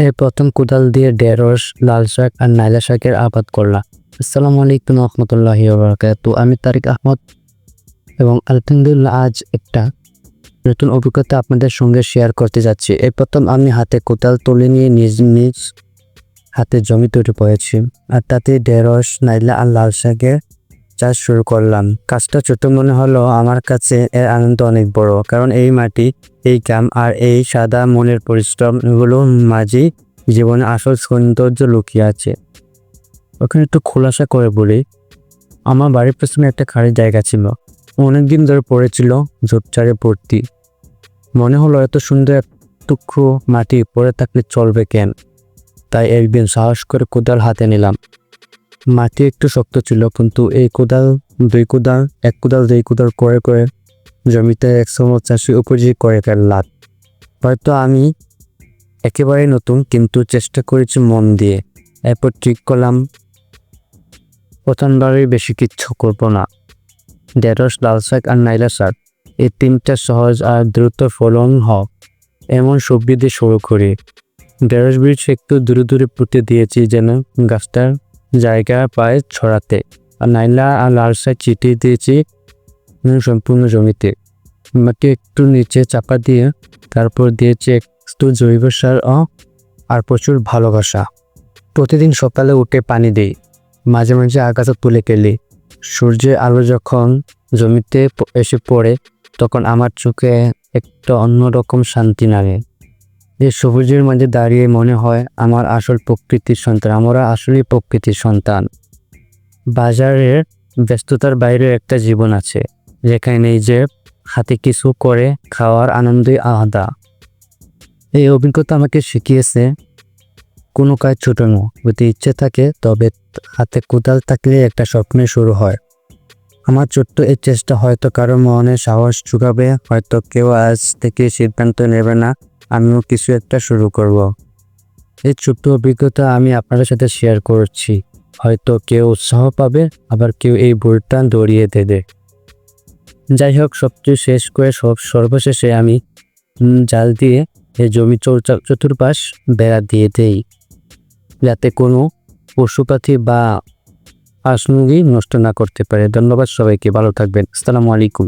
এই প্রথম কোদাল দিয়ে ঢেঁড়স লাল শাক আর নাইলা শাকের আবাদ করলাম আসসালামু আলাইকুম রহমতুল্লাহি তো আমি তারিক আহমদ এবং আলহামদুলিল্লাহ আজ একটা নতুন অভিজ্ঞতা আপনাদের সঙ্গে শেয়ার করতে যাচ্ছি। এই প্রথম আমি হাতে কোদাল তুলে নিয়ে নিজ নিজ হাতে জমি তৈরি পড়েছি আর তাতে ঢেঁড়স নাইলা আর লাল শাকের চাষ শুরু করলাম। কাজটা ছোট মনে হলো আমার কাছে এর আনন্দ অনেক বড়, কারণ এই মাটি, এই গ্রাম আর এই সাদা মনের পরিশ্রম এগুলো মাঝে জীবনে আসল সৌন্দর্য লুকিয়ে আছে। ওখানে একটু খোলাসা করে বলি, আমার বাড়ির পেছনে একটা খালি জায়গা ছিল। অনেকদিন ধরে পড়েছিল ঝোপচারে ভর্তি। মনে হলো এত সুন্দর টুকরো মাটি পড়ে থাকলে চলবে কেন? তাই একদিন সাহস করে কোদাল হাতে নিলাম। মাটি একটু শক্ত ছিল, কিন্তু এই কোদাল, দুই কোদাল, এক কোদাল, দুই কোদাল করে করে জমিতে একসময় চাষি উপযোগী করে ফেললাম হয়তো আমি একেবারে নতুন, কিন্তু চেষ্টা করেছি মন দিয়ে। এরপর ঠিক করলাম, প্রথমবারই বেশি কিচ্ছু করব না। ঢেঁড়স, লাল শাক আর নাইলা শাক, এই তিনটা সহজ আর দ্রুত ফলন হোক, এমন সবজি দিয়ে শুরু করি। ঢেঁড়স বীজ একটু দূরে দূরে পুঁতে দিয়েছি যেন গাছটার জায়গা পায় ছড়াতে। আর নাইলা আর লাল শাক চিটিয়ে দিয়েছি সম্পূর্ণ জমিতে। মাটি একটু নিচে চাপা দিয়ে তারপর দিয়েছি একটু জৈব সার ও, আর প্রচুর ভালোবাসা। প্রতিদিন সকালে উঠে পানি দিই, মাঝে মাঝে আগাছা তুলে গেলি সূর্যের আলো যখন জমিতে এসে পড়ে, তখন আমার চোখে একটা অন্যরকম শান্তি লাগে। এই সবুজের মাঝে দাঁড়িয়ে মনে হয় আমার আসল প্রকৃতির সন্তান, আমরা আসলেই প্রকৃতির সন্তান। বাজারের ব্যস্ততার বাইরে একটা জীবন আছে, যেখানে যে হাতে কিছু করে খাওয়ার আনন্দই আলাদা। এই অভিজ্ঞতা আমাকে শিখিয়েছে, কোনো কাজ ছোট নয়, যদি ইচ্ছে থাকে তবে হাতে কোদাল থাকলে একটা স্বপ্নে শুরু হয়। আমার ছোট্ট এই চেষ্টা হয়তো কারও মনে সাহস জুগাবে হয়তো কেউ আজ থেকে সিদ্ধান্ত নেবে না আমিও কিছু একটা শুরু করব। এই ছোট্ট অভিজ্ঞতা আমি আপনাদের সাথে শেয়ার করছি। হয়তো কেউ উৎসাহ পাবে, আবার কেউ এই ভুলটা দৌড়িয়ে দেবে। যাই হোক, সবচেয়ে শেষ করে সব সর্বশেষে আমি জাল দিয়ে এই জমি চতুর্পাশ বেড়া দিয়ে দেই। যাতে কোনো পশু পাখি বা হাঁস নষ্ট না করতে পারে। ধন্যবাদ সবাইকে, ভালো থাকবেন। আসসালামু আলাইকুম।